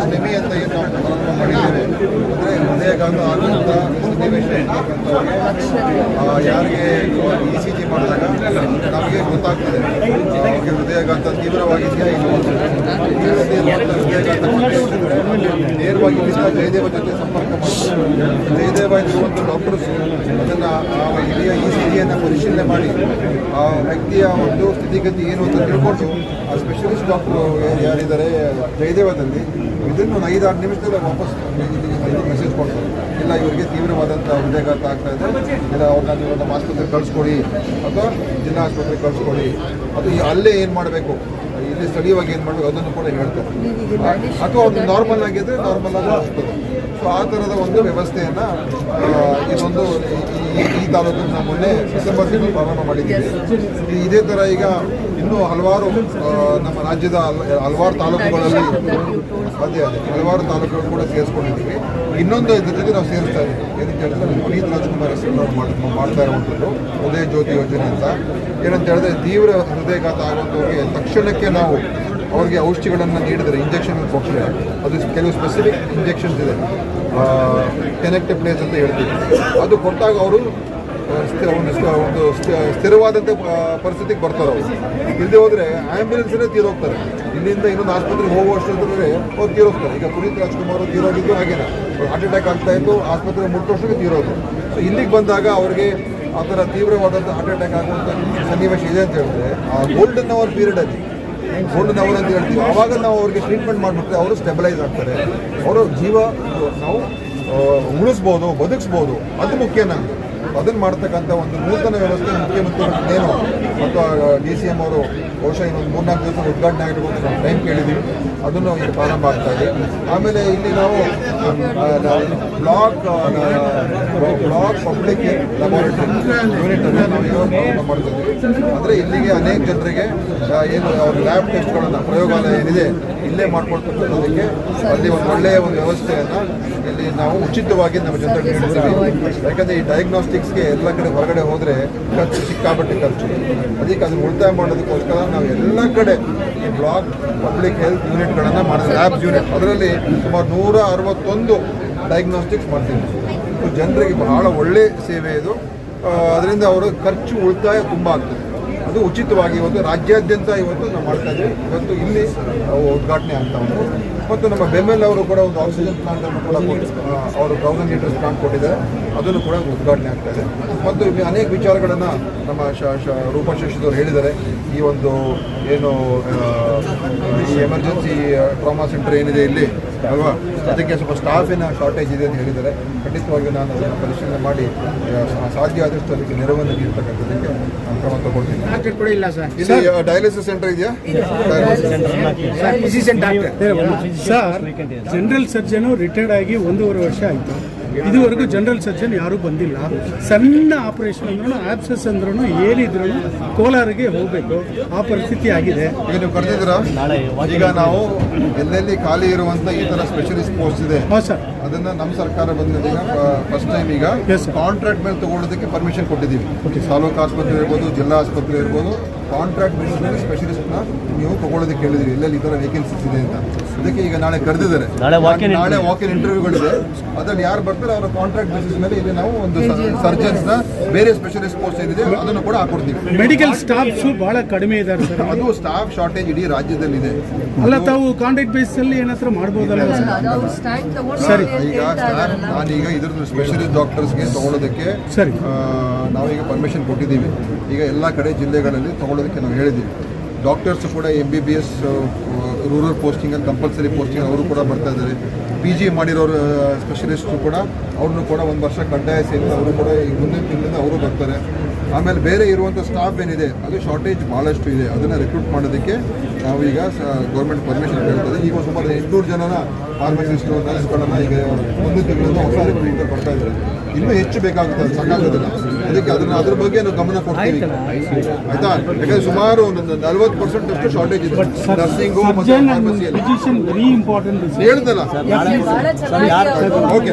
STEMI ಅಂತ ಏನು ನಾವು ಪ್ರಾರಂಭ ಮಾಡಿದ್ದೇವೆ ಅಂದರೆ ಯಾರಿಗೆ ಇ ಸಿ ಜಿ ಮಾಡಿದಾಗ ನಮಗೆ ಗೊತ್ತಾಗ್ತದೆ ಅವ್ರಿಗೆ ಹೃದಯಾಘಾತ. ತೀವ್ರತೆ ಹೃದಯಾಘಾತ ನೇರವಾಗಿ ಜಯದೇವ ಜೊತೆ ಸಂಪರ್ಕ ಮಾಡ್ತಾರೆ ಜಯದೇವ ಇರುವಂಥ ಡಾಕ್ಟರ್ಸ್ ಜಿಯನ್ನು ಪರಿಶೀಲನೆ ಮಾಡಿ, ಆ ವ್ಯಕ್ತಿಯ ಒಂದು ಸ್ಥಿತಿಗತಿ ಏನು ಅಂತ ತಿಳ್ಕೊಂಡು ಆ ಸ್ಪೆಷಲಿಸ್ಟ್ ಡಾಕ್ಟ್ರು ಯಾರಿದ್ದಾರೆ, ಜಯದೇವದಲ್ಲಿ, ಇದನ್ನು ಒಂದು ಐದಾರು ನಿಮಿಷದಲ್ಲಿ ವಾಪಸ್ ಮೆಸೇಜ್ ಕೊಡ್ತಾರೆ. ಇಲ್ಲ, ಇವರಿಗೆ ತೀವ್ರವಾದಂಥ ಹೃದಯಾಘಾತ ಆಗ್ತಾ ಇದೆ. ಇಲ್ಲ ಅವ್ರನ್ನ ನೀವು ನಮ್ಮ ಆಸ್ಪತ್ರೆಗೆ ಕಳಿಸ್ಕೊಡಿ, ಅಥವಾ ಜಿಲ್ಲಾ ಆಸ್ಪತ್ರೆಗೆ ಕಳಿಸ್ಕೊಡಿ. ಅದು ಅಲ್ಲೇ ಏನು ಮಾಡಬೇಕು? ಇಲ್ಲಿ ಸ್ಥಳೀಯವಾಗಿ ಏನು ಮಾಡಬೇಕು? ಅದನ್ನು ಕೂಡ ಹೇಳ್ತಾರೆ. ಅಥವಾ ಅದು ನಾರ್ಮಲ್ ಆಗಿದ್ದರೆ ನಾರ್ಮಲ್ ಆಗಿ ಆಗ್ತದೆ ಸೊ ಆ ಥರದ ಒಂದು ವ್ಯವಸ್ಥೆಯನ್ನು ಇದೊಂದು ಈ- ಈ- ಈ ತಾಲೂಕು ನಾವು ಮೊನ್ನೆ ಡಿಸೆಂಬರ್ ತಿಂಗಳು ಪ್ರಾರಂಭ ಮಾಡಿದ್ದೀವಿ ಇದೇ ಥರ ಈಗ ಇನ್ನೂ ಹಲವಾರು ನಮ್ಮ ರಾಜ್ಯದ ಹಲ್- ಹಲವಾರು ತಾಲೂಕುಗಳಲ್ಲಿ ಅದೇ ಅದೇ ಹಲವಾರು ತಾಲೂಕುಗಳು ಕೂಡ ಸೇರಿಸ್ಕೊಂಡಿದ್ದೀವಿ. ಇನ್ನೊಂದು ಇದ್ರ ಜೊತೆ ನಾವು ಸೇರಿಸ್ತಾ ಇದ್ದೀವಿ. ಏನಂತ ಹೇಳಿದ್ರೆ ಪುನೀತ್ ರಾಜ್ಕುಮಾರ್ ಹೆಸರು ಮಾಡ್ತಾ ಇರುವಂಥದ್ದು, ಉದಯ ಜ್ಯೋತಿ ಯೋಜನೆ ಅಂತ. ಏನಂತ ಹೇಳಿದ್ರೆ ತೀವ್ರ ಹೃದಯಘಾತ ಆಗುವಂಥವ್ರಿಗೆ ತಕ್ಷಣಕ್ಕೆ ನಾವು ಅವ್ರಿಗೆ ಔಷಧಿಗಳನ್ನು ನೀಡಿದರೆ ಇಂಜೆಕ್ಷನ್ ಕೊಟ್ಟರೆ ಅದು ಕೆಲವು ಸ್ಪೆಸಿಫಿಕ್ ಇಂಜೆಕ್ಷನ್ಸ್ ಇದೆ. ಕನೆಕ್ಟೆಡ್ ಪ್ಲೇಸ್ ಅಂತ ಹೇಳ್ತೀವಿ. ಅದು ಕೊಟ್ಟಾಗ ಅವರು ಸ್ಥಿ- ಒಂದು ಸ್ಥಿರವಾದಂತೆ ಪರಿಸ್ಥಿತಿಗೆ ಬರ್ತಾರೆ ಅವರು. ಇಲ್ಲದೆ ಹೋದರೆ ಆ್ಯಂಬುಲೆನ್ಸೇ ತೀರೋಗ್ತಾರೆ. ಇಲ್ಲಿಂದ ಇನ್ನೊಂದು ಆಸ್ಪತ್ರೆಗೆ ಹೋಗುವಷ್ಟೊತ್ತಿಗೆ ಅವ್ರು ತೀರೋಗ್ತಾರೆ. ಈಗ ಪುನೀತ್ ರಾಜ್ಕುಮಾರ್ ತೀರೋಗಿದ್ದು ಹಾಗೇನೆ. ಹಾರ್ಟ್ ಅಟ್ಯಾಕ್ ಆಗ್ತಾ ಇತ್ತು ಆಸ್ಪತ್ರೆಗೆ ಮುಟ್ಟೋಷ್ಟು ತೀರೋದು. ಸೊ ಇಲ್ಲಿಗೆ ಬಂದಾಗ ಅವ್ರಿಗೆ ಆ ಥರ ತೀವ್ರವಾದಂಥ ಹಾರ್ಟ್ ಅಟ್ಯಾಕ್ ಆಗುವಂಥ ಸನ್ನಿವೇಶ ಇದೆ ಅಂತ ಹೇಳಿದ್ರೆ, ಆ ಗೋಲ್ಡನ್ ಅವರ್ ಪೀರಿಯಡ್ ಅಲ್ಲಿ ಗೋಲ್ಡನ್ ಅವರ್ ಅಂತ ಹೇಳ್ತೀವಿ. ಆವಾಗ ನಾವು ಅವ್ರಿಗೆ ಟ್ರೀಟ್ಮೆಂಟ್ ಮಾಡಿಬಿಟ್ರೆ ಅವರು ಸ್ಟೆಬಿಲೈಸ್ ಆಗ್ತಾರೆ. ಅವರು ಜೀವ ನಾವು ಉಳಿಸ್ಬೋದು, ಬದುಕಿಸ್ಬೋದು. ಅದು ಮುಖ್ಯ ನಮಗೆ. ಅದನ್ನು ಮಾಡ್ತಕ್ಕಂಥ ಒಂದು ನೂತನ ವ್ಯವಸ್ಥೆ ಮುಖ್ಯಮಂತ್ರಿಗಳು ನೇನು ಮತ್ತು ಡಿ ಸಿ ಎಂ ಅವರು ಬಹುಶಃ ಇನ್ನೊಂದು ಮೂರ್ನಾಲ್ಕು ದಿವಸ ಉದ್ಘಾಟನೆ ಆಗಿರ್ಬೋದು ನಾವು ಟೈಮ್ ಕೇಳಿದ್ದೀವಿ ಅದನ್ನು ಈಗ ಪ್ರಾರಂಭ ಆಗ್ತಾ ಇದೆ. ಆಮೇಲೆ ಇಲ್ಲಿ ನಾವು block block public laboratory unit ಅನ್ನು ನಾವು ಪ್ರಾರಂಭ ಮಾಡ್ತಿದ್ದೀವಿ ಅಂದರೆ ಇಲ್ಲಿಗೆ ಅನೇಕ ಜನರಿಗೆ ಏನು ಅವ್ರ ಲ್ಯಾಬ್ ಟೆಸ್ಟ್ಗಳನ್ನು, ಪ್ರಯೋಗಾಲಯ ಏನಿದೆ, ಇಲ್ಲೇ ಮಾಡ್ಕೊಳ್ತಕ್ಕಂಥದ್ದಕ್ಕೆ ಅಲ್ಲಿ ಒಂದು ಒಳ್ಳೆಯ ಒಂದು ವ್ಯವಸ್ಥೆಯನ್ನು ಇಲ್ಲಿ ನಾವು ಉಚಿತವಾಗಿ ನಮ್ಮ ಜನರಿಗೆ ನೀಡ್ತೀವಿ ಯಾಕಂದರೆ ಈ ಡಯಾಗ್ನೋಸ್ಟಿಕ್ಸ್ಗೆ ಎಲ್ಲ ಕಡೆ ಹೊರಗಡೆ ಹೋದರೆ ಖರ್ಚು ಸಿಕ್ಕಾಪಟ್ಟೆ ಖರ್ಚು. ಅದಕ್ಕೆ ಅದನ್ನು ಉಳಿತಾಯ ಮಾಡೋದಕ್ಕೋಸ್ಕರ ನಾವು ಎಲ್ಲ ಕಡೆ ಈ ಬ್ಲಾಕ್ ಪಬ್ಲಿಕ್ ಹೆಲ್ತ್ ಯೂನಿಟ್ಗಳನ್ನು ಮಾಡಿದ್ವಿ. ಲ್ಯಾಬ್ಸ್ ಯೂನಿಟ್ ಅದರಲ್ಲಿ ಸುಮಾರು ನೂರ ಅರವತ್ತೊಂದು ಡಯಾಗ್ನೋಸ್ಟಿಕ್ಸ್ ಮಾಡ್ತೀವಿ ಇದು ಜನರಿಗೆ ಬಹಳ ಒಳ್ಳೆಯ ಸೇವೆ ಇದು. ಅದರಿಂದ ಅವರ ಖರ್ಚು ಉಳಿತಾಯ ತುಂಬ ಆಗ್ತದೆ. ಅದು ಉಚಿತವಾಗಿ ಇವತ್ತು ರಾಜ್ಯಾದ್ಯಂತ ಇವತ್ತು ನಾವು ಮಾಡ್ತಾ ಇದ್ದೀವಿ. ಇವತ್ತು ಇಲ್ಲಿ ಉದ್ಘಾಟನೆ ಆಗ್ತಾ ಉಂಟು. ಮತ್ತು ನಮ್ಮ ಬೆಂಬಲ್ ಅವರು ಕೂಡ ಒಂದು ಆಕ್ಸಿಜನ್ ಪ್ಲಾಂಟ್ ಅನ್ನು ಕೂಡ ಅವರು ತೌಸಂಡ್ ಲೀಟರ್ಸ್ ಪ್ಲಾಂಟ್ ಕೊಟ್ಟಿದ್ದಾರೆ. ಅದನ್ನು ಕೂಡ ಉದ್ಘಾಟನೆ ಆಗ್ತಾ ಇದೆ. ಮತ್ತು ಇಲ್ಲಿ ಅನೇಕ ವಿಚಾರಗಳನ್ನು ನಮ್ಮ ಶ ಶ ರೂಪಾ ಶಶಿದವರು ಹೇಳಿದ್ದಾರೆ. ಈ ಒಂದು ಏನು ಈ ಎಮರ್ಜೆನ್ಸಿ ಟ್ರಾಮಾ ಸೆಂಟರ್ ಏನಿದೆ ಇಲ್ಲಿ ಅಲ್ವಾ? ಅದಕ್ಕೆ ಸ್ವಲ್ಪ ಸ್ಟಾಫಿನ ಶಾರ್ಟೇಜ್ ಇದೆ ಅಂತ ಹೇಳಿದ್ದಾರೆ. ಖಂಡಿತವಾಗಿ ನಾನು ಅದನ್ನು ಪರಿಶೀಲನೆ ಮಾಡಿ ಸಾಧ್ಯ ಆದಷ್ಟು ಅದಕ್ಕೆ ನೆರವನ್ನು ನೀಡ್ತಕ್ಕಂಥದ್ದಕ್ಕೆ ನಾನು ಕ್ರಮ ತಗೊಳ್ತೀನಿ. ಡಾಕ್ಟರ್ ಕೂಡ ಇಲ್ಲ ಸರ್ ಇಲ್ಲಿ ಡಯಾಲಿಸಿಸ್ ಸೆಂಟರ್ ಇದೆಯಾ? Dialysis centre sir general surgeon retired ಆಗಿ ಒಂದೂವರೆ ವರ್ಷ ಆಯಿತು. ಇದುವರೆಗೂ ಜನರಲ್ ಸರ್ಜನ್ ಯಾರೂ ಬಂದಿಲ್ಲ. ಸಣ್ಣ ಆಪರೇಷನ್ ಅಂದ್ರೂ ಆಬ್ಸೆಸ್ ಅಂದ್ರೂ ಏನಿದ್ರು ಕೋಲಾರಿಗೆ ಹೋಗಬೇಕು. ಆ ಪರಿಸ್ಥಿತಿ ಆಗಿದೆ. ಈಗ ನೀವು ಕರೆದಿದ್ದೀರಾ ಈಗ ನಾವು ಎಲ್ಲೆಲ್ಲಿ ಖಾಲಿ ಇರುವಂತ ಈ ತರ ಸ್ಪೆಷಲಿಸ್ಟ್ ಪೋಸ್ಟ್ ಇದೆ ಹಾಂ ಸರ್ ಅದನ್ನ ನಮ್ಮ ಸರ್ಕಾರ ಬಂದ ಈಗ ಫಸ್ಟ್ ಟೈಮ್ ಈಗ ಕಾಂಟ್ರಾಕ್ಟ್ ಮೇಲೆ ತಗೊಳ್ಳೋದಕ್ಕೆ ಪರ್ಮಿಷನ್ ಕೊಟ್ಟಿದ್ದೀವಿ. ತಾಲೂಕು ಆಸ್ಪತ್ರೆ ಇರ್ಬೋದು ಜಿಲ್ಲಾ ಆಸ್ಪತ್ರೆ ಇರ್ಬೋದು ಕಾಂಟ್ರಾಕ್ಟ್ ಮ್ಯಾನೇಜ್ಮೆಂಟ್ ಮೇಲೆ ಸ್ಪೆಷಲಿಸ್ಟ್ನ ನೀವು ತಗೊಳ್ಳೋದಕ್ಕೆ ಹೇಳಿದ್ರಿ ಎಲ್ಲೆಲ್ಲಿ ಈ ಥರ ವೇಕೆನ್ಸೀಸ್ ಇದೆ ಅಂತ. ಅದಕ್ಕೆ ಈಗ ನಾಳೆ ಕರೆದಿದ್ದಾರೆ. ನಾಳೆ ವಾಕ್ ಇನ್ ಇಂಟರ್ವ್ಯೂಗಳಿದೆ ಅದ್ರಲ್ಲಿ ಯಾರು ಬರ್ತಾರೆ ಅವರ ಕಾಂಟ್ರಾಕ್ಟ್ ಬೇಸಿಸ್ ಮೇಲೆ ಇಲ್ಲಿ ನಾವು ಒಂದು ಸರ್ಜನ್ಸ್ನ ಬೇರೆ ಸ್ಪೆಷಲಿಸ್ಟ್ ಕೋರ್ಸ್ ಏನಿದೆ ಅದನ್ನು ಕೂಡ ಹಾಕೊಡ್ತೀವಿ. ಮೆಡಿಕಲ್ ಸ್ಟಾಫ್ಸು ಬಹಳ ಕಡಿಮೆ ಇದ್ದಾರೆ ಸರ್. ಅದು ಸ್ಟಾಫ್ ಶಾರ್ಟೇಜ್ ಇಡೀ ರಾಜ್ಯದಲ್ಲಿದೆ. ಅಲ್ಲ ತಾವು ಕಾಂಟ್ರಾಕ್ಟ್ ಬೇಸಲ್ಲಿ ಏನತ್ರ ಮಾಡ್ಬೋದಲ್ಲ ಸರ್? ಸರಿ. ಈಗ ಸರ್ ನಾನೀಗ ಇದ್ರದ್ದು ಸ್ಪೆಷಲಿಸ್ಟ್ ಡಾಕ್ಟರ್ಸ್ಗೆ ತಗೊಳ್ಳೋದಕ್ಕೆ ಸರಿ. ನಾವೀಗ ಪರ್ಮಿಷನ್ ಕೊಟ್ಟಿದ್ದೀವಿ. ಈಗ ಎಲ್ಲ ಕಡೆ ಜಿಲ್ಲೆಗಳಲ್ಲಿ ತಗೊಳ್ಳೋದಕ್ಕೆ ನಾವು ಹೇಳಿದ್ದೀವಿ. ಡಾಕ್ಟರ್ಸ್ ಕೂಡ M B B S rural posting compulsory posting ಅವರು ಕೂಡ ಬರ್ತಾ ಇದ್ದಾರೆ. ಪಿ ಜಿ ಮಾಡಿರೋರು ಸ್ಪೆಷಲಿಸ್ಟು ಕೂಡ, ಅವ್ರನ್ನೂ ಕೂಡ ಒಂದು ವರ್ಷ ಕಡ್ಡಾಯ ಸೇರಿಸಿ ಅವರು ಕೂಡ ಈ ಮುಂದಿನ ತಿಂಗಳಿಂದ ಅವರು ಬರ್ತಾರೆ. ಆಮೇಲೆ ಬೇರೆ ಇರುವಂಥ ಸ್ಟಾಫ್ ಏನಿದೆ ಅದು ಶಾರ್ಟೇಜ್ ಭಾಳಷ್ಟು ಇದೆ. ಅದನ್ನು ರಿಕ್ರೂಟ್ ಮಾಡೋದಕ್ಕೆ ನಾವೀಗ ಗೌರ್ಮೆಂಟ್ ಪರ್ಮಿಷನ್ ಕೇಳ್ತದೆ ಈಗ ಸುಮಾರು ಎಂಟುನೂರು ಜನನ ಫಾರ್ಮಸಿಸ್ಟು ನರ್ಸ್ಗಳನ್ನು ಈಗ ಮುಂದಿನ ತಿಂಗಳಿಂದ ಹೊಸ ರಿಕ್ರೂಟ್ ಕೊಡ್ತಾ ಇದ್ದಾರೆ. ಇನ್ನೂ ಹೆಚ್ಚು ಬೇಕಾಗುತ್ತೆ ಅದು ಸಾಕಾಗೋದಿಲ್ಲ. ಅದಕ್ಕೆ ಅದನ್ನು ಅದ್ರ ಬಗ್ಗೆ ನಾವು ಗಮನ ಕೊಡ್ತೀವಿ. ಆಯ್ತಾ. ಯಾಕಂದ್ರೆ ಸುಮಾರು ಒಂದು ನಲ್ವತ್ತು ಪರ್ಸೆಂಟ್ ಅಷ್ಟು ಶಾರ್ಟೇಜ್ ಇದೆ. ನರ್ಸಿಂಗು ಮತ್ತು ಫಾರ್ಮಸಿಯಲ್ಲಿ ಹೇಳ್ತಲ್ಲ. ಓಕೆ.